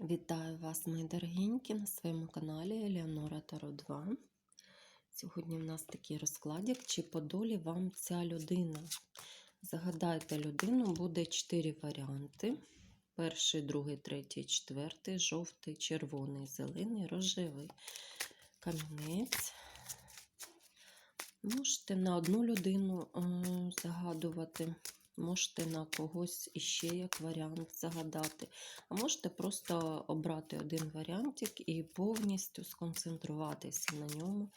Вітаю вас, мої дорогенькі, на своєму каналі Елеонора Таро 2. Сьогодні в нас такий розкладик, чи по долі вам ця людина. Загадайте людину, буде 4 варіанти. Перший, другий, третій, четвертий, жовтий, червоний, зелений, рожевий камінець. Можете на одну людину е, загадувати. Можете на когось іще як варіант загадати. А можете просто обрати один варіантик і повністю сконцентруватися на ньому,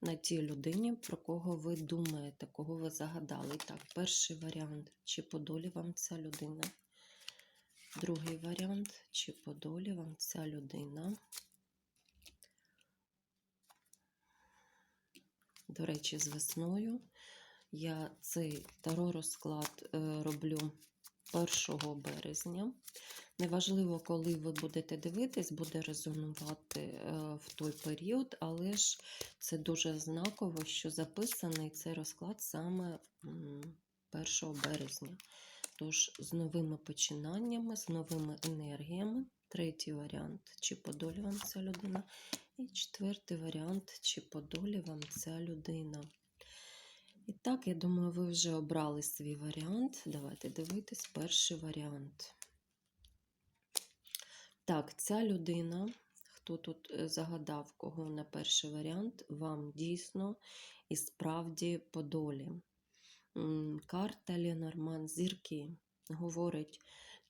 на тій людині, про кого ви думаєте, кого ви загадали. Так, перший варіант, чи по долі вам ця людина. Другий варіант, чи по долі вам ця людина. До речі, з весною я цей таро розклад е, роблю 1 березня. Неважливо, коли ви будете дивитись, буде резонувати е, в той період, але ж це дуже знаково, що записаний цей розклад саме 1 березня. Тож, з новими починаннями, з новими енергіями. Третій варіант, чи по вам ця людина. І четвертий варіант, чи по вам ця людина. І так, я думаю, ви вже обрали свій варіант. Давайте дивитись перший варіант. Так, ця людина, хто тут е, загадав кого на перший варіант, вам дійсно і справді по долі. Карта Ленорман Зірки говорить,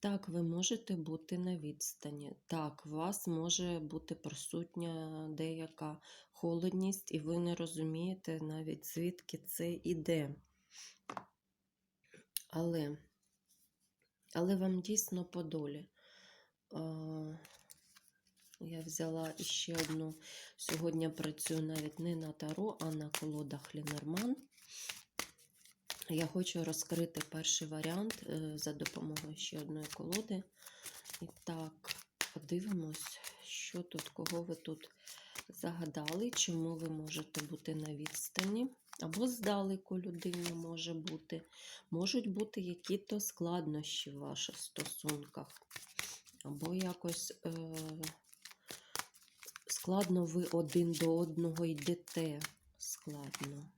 так, ви можете бути на відстані. Так, у вас може бути присутня деяка холодність, і ви не розумієте навіть звідки це іде. Але, але вам дійсно по долі. Я взяла ще одну. Сьогодні працюю навіть не на таро, а на колодах Ленорман. Я хочу розкрити перший варіант е, за допомогою ще одної колоди. І так, подивимось, що тут, кого ви тут загадали, чому ви можете бути на відстані. Або здалеку людині може бути. Можуть бути які-то складнощі в ваших стосунках. Або якось е- складно ви один до одного йдете. Складно.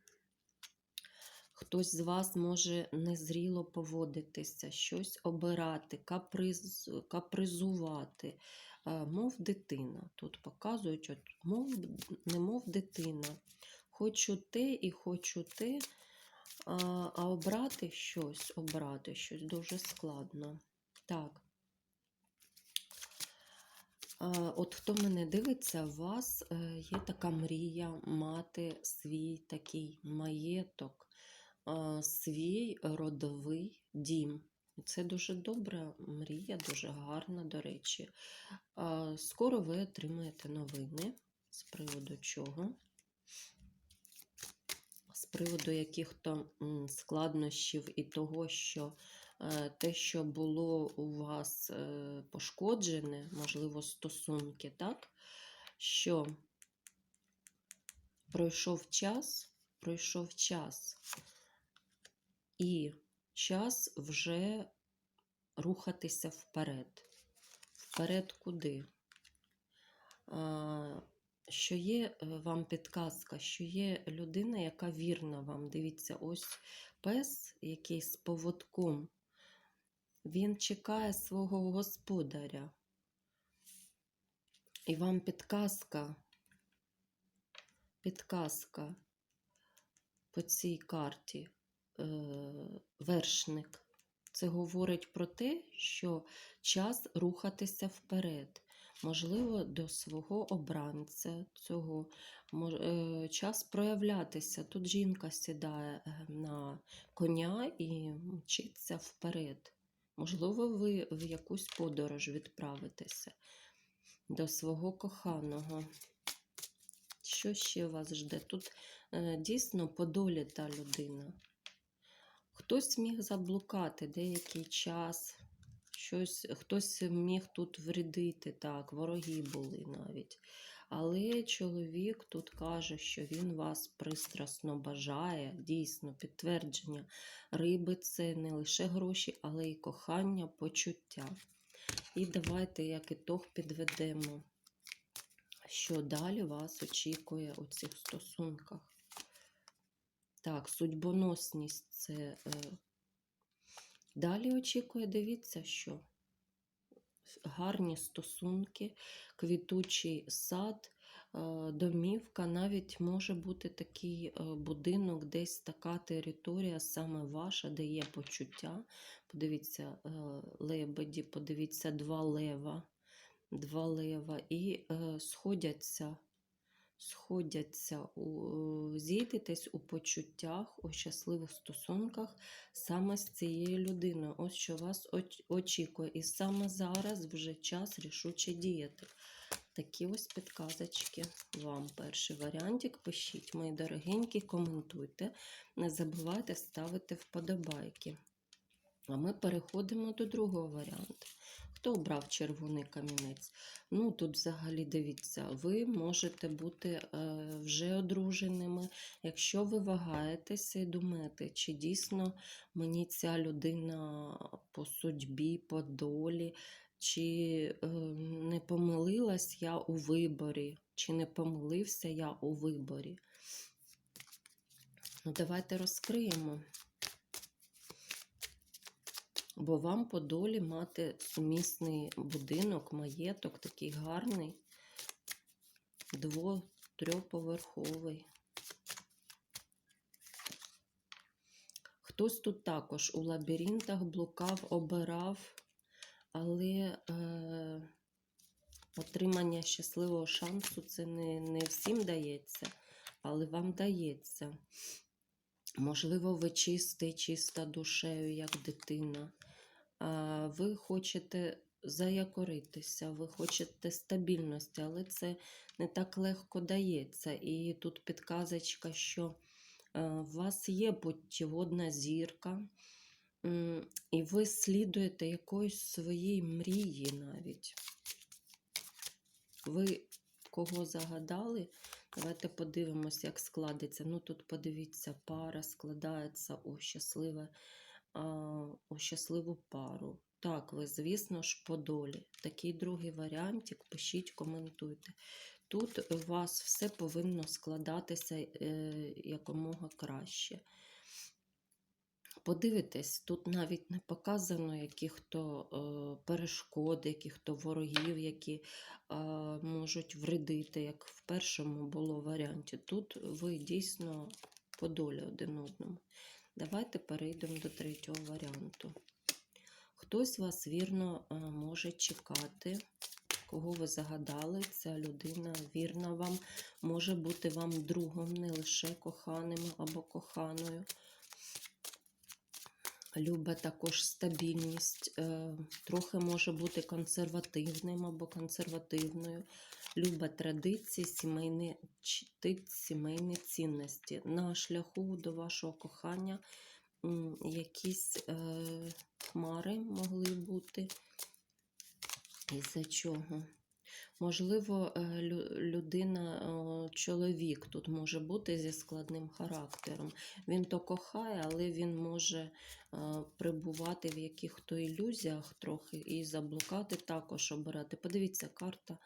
Хтось з вас може незріло поводитися, щось обирати, каприз, капризувати, мов дитина. Тут показують, от, мов, не мов дитина. Хочу те і хочу те, а, а обрати щось, обрати щось дуже складно. Так. От хто мене дивиться, у вас е, є така мрія мати свій такий маєток свій родовий дім. Це дуже добра мрія, дуже гарна, до речі. Скоро ви отримаєте новини з приводу чого? З приводу яких-то складнощів і того, що е, те, що було у вас е, пошкоджене, можливо, стосунки, так? Що пройшов час, пройшов час. І час вже рухатися вперед. Вперед куди? Що є е, вам підказка, що є людина, яка вірна вам. Дивіться, ось пес, який з поводком, він чекає свого господаря. І вам підказка, підказка по цій карті. Е, вершник. Це говорить про те, що час рухатися вперед. Можливо, до свого обранця цього е, час проявлятися. Тут жінка сідає е, на коня і мчиться вперед. Можливо, ви в якусь подорож відправитеся до свого коханого. Що ще вас жде? Тут дійсно по долі та людина. Хтось міг заблукати деякий час, щось, хтось міг тут вредити, так, вороги були навіть. Але чоловік тут каже, що він вас пристрасно бажає, дійсно, підтвердження риби це не лише гроші, але й кохання, почуття. І давайте як ітог підведемо, що далі вас очікує у цих стосунках. Так, судьбоносність це е, далі очікує, дивіться, що гарні стосунки, квітучий сад, е, домівка, навіть може бути такий е, будинок, десь така територія, саме ваша, де є почуття. Подивіться, лебеді, подивіться, два лева, два лева, і сходяться. Сходяться, у, зійдетесь у почуттях, у щасливих стосунках саме з цією людиною. Ось що вас очікує. І саме зараз вже час рішуче діяти. Такі ось підказочки вам. Перший варіантик пишіть, мої дорогенькі, коментуйте. Не забувайте ставити вподобайки. А ми переходимо до другого варіанту. Хто обрав червоний камінець? Ну, тут взагалі дивіться, ви можете бути е, вже одруженими. Якщо ви вагаєтеся і думаєте, чи дійсно мені ця людина по судьбі, по долі, чи е, не помилилась я у виборі, чи не помилився я у виборі. Ну, давайте розкриємо. Бо вам по долі мати сумісний будинок, маєток, такий гарний, дво-трьохповерховий. Хтось тут також у лабіринтах блукав, обирав, але е, отримання щасливого шансу це не, не всім дається, але вам дається. Можливо, ви чистий, чиста душею, як дитина. Ви хочете заякоритися, ви хочете стабільності, але це не так легко дається. І тут підказочка, що е, у вас є путіводна зірка, і ви слідуєте якоїсь своїй мрії навіть. Ви кого загадали? Давайте подивимось, як складеться. Ну, тут подивіться, пара складається у, щасливе, у щасливу пару. Так, ви, звісно ж, по долі. Такий другий варіантик, пишіть, коментуйте. Тут у вас все повинно складатися е, якомога краще. Подивитесь, тут навіть не показано яких то е, перешкод, яких то ворогів, які е, можуть вредити, як в першому було варіанті. Тут ви дійсно по долі один одному. Давайте перейдемо до третього варіанту. Хтось вас вірно е, може чекати, кого ви загадали, ця людина вірна вам, може бути вам другом, не лише коханим або коханою любить також стабільність, е, трохи може бути консервативним або консервативною, любить традиції, сімейні, сімейні цінності. На шляху до вашого кохання якісь е, хмари могли бути. Із-за чого? Можливо, е, людина, чоловік тут може бути зі складним характером. Він то кохає, але він може е, перебувати в яких-то ілюзіях трохи і заблукати також обирати. Подивіться, карта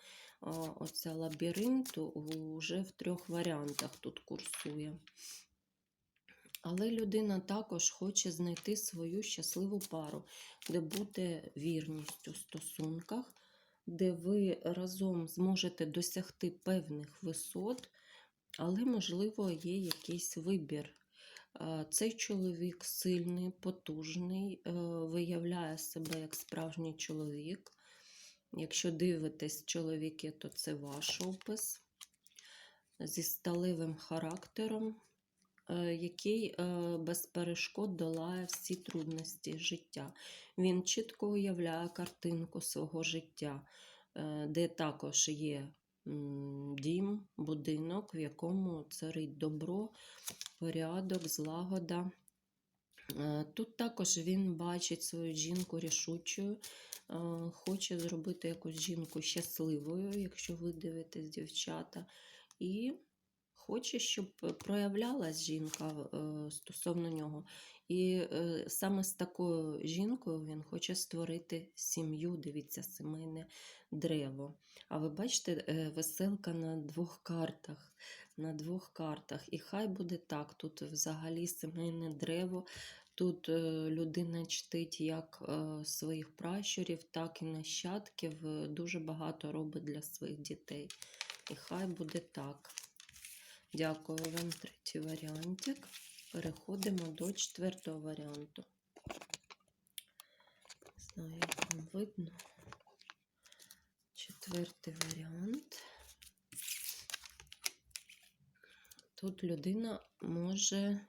оця лабіринту вже в трьох варіантах тут курсує. Але людина також хоче знайти свою щасливу пару, де буде вірність у стосунках, де ви разом зможете досягти певних висот, але, можливо, є якийсь вибір. Цей чоловік сильний, потужний, е, виявляє себе як справжній чоловік. Якщо дивитесь чоловіки, то це ваш опис зі сталевим характером, який е, без перешкод долає всі трудності життя. Він чітко уявляє картинку свого життя, е, де також є дім, будинок, в якому царить добро, порядок, злагода. Е, Тут також він бачить свою жінку рішучою, е, хоче зробити якусь жінку щасливою, якщо ви дивитесь дівчата, і хоче, щоб проявлялась жінка е, стосовно нього. І е, саме з такою жінкою він хоче створити сім'ю. Дивіться, сімейне древо. А ви бачите, е, веселка на двох картах. На двох картах. І хай буде так. Тут взагалі сімейне древо. Тут е, людина чтить як е, своїх пращурів, так і нащадків. Е, Дуже багато робить для своїх дітей. І хай буде так. Дякую вам, третій варіантик. Переходимо до четвертого варіанту. Не знаю, як вам видно. Четвертий варіант. Тут людина може.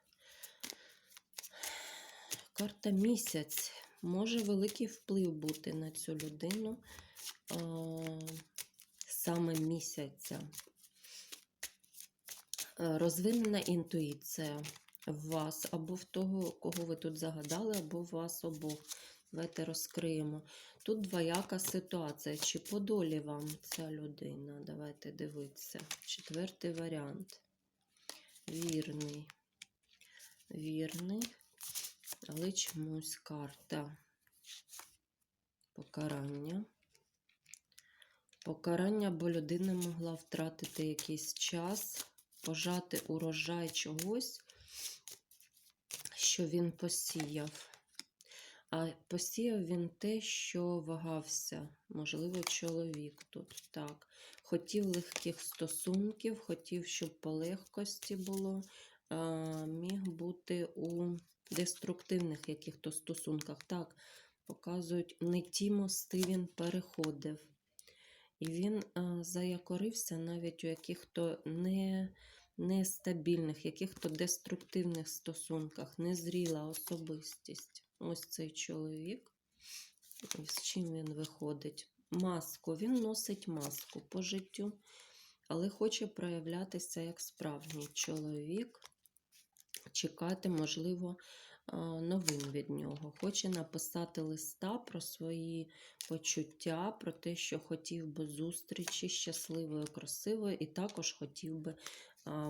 Карта місяць. Може великий вплив бути на цю людину саме місяця. Е, Розвинена інтуїція в вас або в того, кого ви тут загадали, або в вас обох. Давайте розкриємо. Тут двояка ситуація. Чи по долі вам ця людина? Давайте дивитися. Четвертий варіант. Вірний. Вірний. Але чомусь карта покарання. Покарання, бо людина могла втратити якийсь час, пожати урожай чогось, що він посіяв. А посіяв він те, що вагався, можливо, чоловік тут так. Хотів легких стосунків, хотів, щоб по легкості було, а, міг бути у деструктивних яких-то стосунках. Так, показують, не ті мости він переходив. І він а, заякорився навіть у яких-то не, нестабільних, яких-то деструктивних стосунках, незріла особистість. Ось цей чоловік. З чим він виходить? Маску. Він носить маску по життю, але хоче проявлятися як справжній чоловік, чекати, можливо, новин від нього. Хоче написати листа про свої почуття, про те, що хотів би зустрічі щасливої, красивої, і також хотів би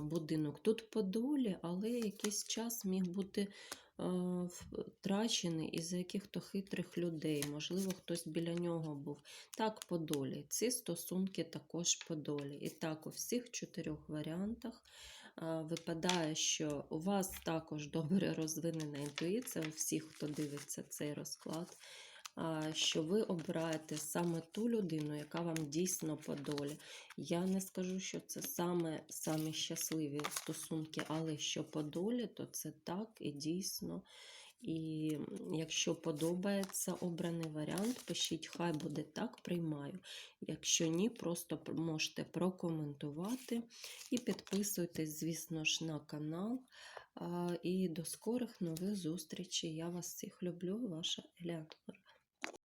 будинок. Тут по долі, але якийсь час міг бути втрачений із-за яких-то хитрих людей. Можливо, хтось біля нього був. Так, по долі. Ці стосунки також по долі. І так, у всіх чотирьох варіантах випадає, що у вас також добре розвинена інтуїція, у всіх, хто дивиться цей розклад, що ви обираєте саме ту людину, яка вам дійсно по долі. Я не скажу, що це саме, самі щасливі стосунки, але що по долі, то це так і дійсно. І якщо подобається обраний варіант, пишіть, хай буде так, приймаю. Якщо ні, просто можете прокоментувати і підписуйтесь, звісно ж, на канал. І до скорих нових зустрічей. Я вас всіх люблю, ваша Елеонора.